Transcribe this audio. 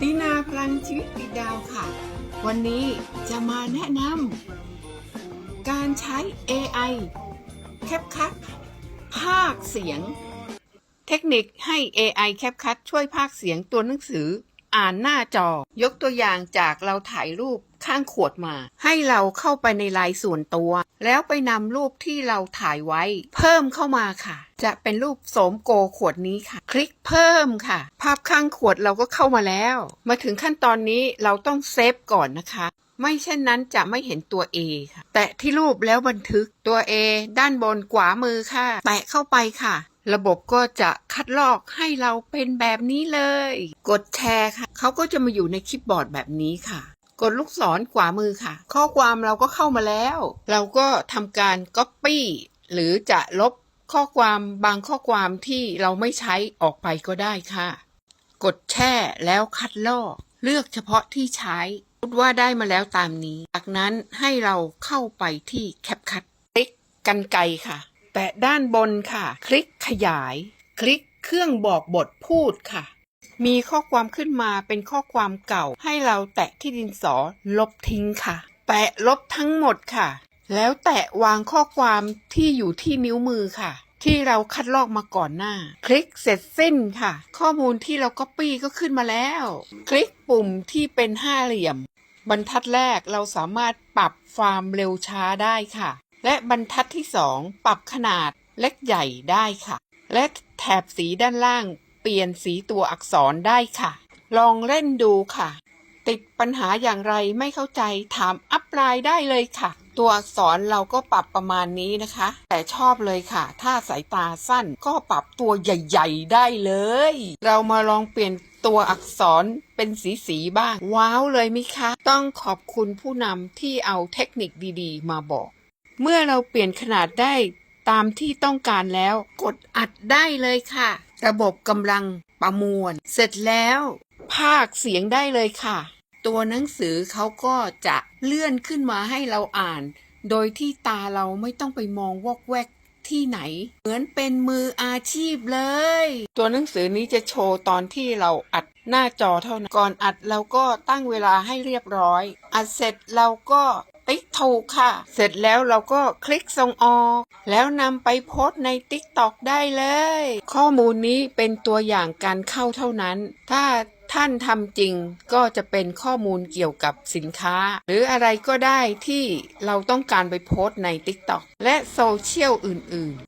ตินาพลังชีวิตติดดาวค่ะ วันนี้จะมาแนะนำการใช้ AI แคปคัดภาคเสียง เทคนิคให้ AI แคปคัดช่วยภาคเสียงตัวหนังสือ อ่านหน้าจอ ยกตัวอย่างจากเราถ่ายรูปข้างขวดมา ให้เราเข้าไปในไลน์ส่วนตัว แล้วไปนำรูปที่เราถ่ายไว้ เพิ่มเข้ามาค่ะ จะเป็นรูปโสมโกขวดนี้ค่ะ คลิกเพิ่มค่ะ ภาพข้างขวดเราก็เข้ามาแล้ว มาถึงขั้นตอนนี้เราต้องเซฟก่อนนะคะ ไม่เช่นนั้นจะไม่เห็นตัว A ค่ะ แตะที่รูปแล้วบันทึกตัว A ด้านบนขวามือค่ะ แตะเข้าไปค่ะ ระบบก็จะคัดลอกให้เราเป็นแบบนี้เลย กดแชร์ค่ะ เขาก็จะมาอยู่ในคลิปบอร์ดแบบนี้ค่ะ กดลูกศรขวามือค่ะ ข้อความเราก็เข้ามาแล้ว เราก็ทำการ Copy หรือจะลบข้อความบางข้อความที่เราไม่ใช้ออกไปก็ได้ค่ะ กดแช่แล้วคัดลอก เลือกเฉพาะที่ใช้พูดว่าได้มาแล้วตามนี้ จากนั้นให้เราเข้าไปที่แคปคัดคลิกกันไกค่ะ แตะด้านบนค่ะ คลิกขยาย คลิกเครื่องบอกบทพูดค่ะ มีข้อความขึ้นมาเป็นข้อความเก่า ให้เราแตะที่ดินสอลบทิ้งค่ะ แตะลบทั้งหมดค่ะ แล้วแตะวางข้อความที่อยู่ที่นิ้วมือค่ะ ที่เราคัดลอกมาก่อนหน้า คลิกเสร็จสิ้นค่ะ ข้อมูลที่เราก๊อปปี้ก็ขึ้นมาแล้ว คลิกปุ่มที่เป็นห้าเหลี่ยม บรรทัดแรกเราสามารถปรับความเร็วช้าได้ค่ะ และบรรทัดที่ 2 ปรับขนาดเล็กใหญ่ได้ค่ะ และแถบสีด้านล่างเปลี่ยนสีตัวอักษรได้ค่ะ ลองเล่นดูค่ะ ติดปัญหาอย่างไรไม่เข้าใจถามอัพไลน์ได้เลยค่ะ ตัวอักษรเราก็ปรับประมาณนี้นะคะ แต่ชอบเลยค่ะ ถ้าสายตาสั้นก็ปรับตัวใหญ่ ๆ ได้เลย เรามาลองเปลี่ยนตัวอักษรเป็นสีสีๆบ้าง ว้าวเลยมิคะ ต้องขอบคุณผู้นำที่เอาเทคนิคดี ๆ มาบอก เมื่อเราเปลี่ยนขนาดได้ตามที่ต้องการแล้ว กดอัดได้เลยค่ะ ระบบกำลังประมวล เสร็จแล้ว ภาคเสียงได้เลยค่ะ ตัวหนังสือเขาก็จะเลื่อนขึ้นมาให้เราอ่าน โดยที่ตาเราไม่ต้องไปมองวอกแวกที่ไหน เหมือนเป็นมืออาชีพเลย ตัวหนังสือนี้จะโชว์ตอนที่เราอัดหน้าจอเท่านั้น ก่อนอัดเราก็ตั้งเวลาให้เรียบร้อย อัดเสร็จเราก็ ติ๊กถูกค่ะ เสร็จแล้วเราก็คลิกส่งออก แล้วนำไปโพสใน TikTok ได้เลย ข้อมูลนี้เป็นตัวอย่างการเข้าเท่านั้น ถ้าท่านทำจริงก็จะเป็นข้อมูลเกี่ยวกับสินค้า หรืออะไรก็ได้ที่เราต้องการไปโพสใน TikTok และโซเชียลอื่นๆ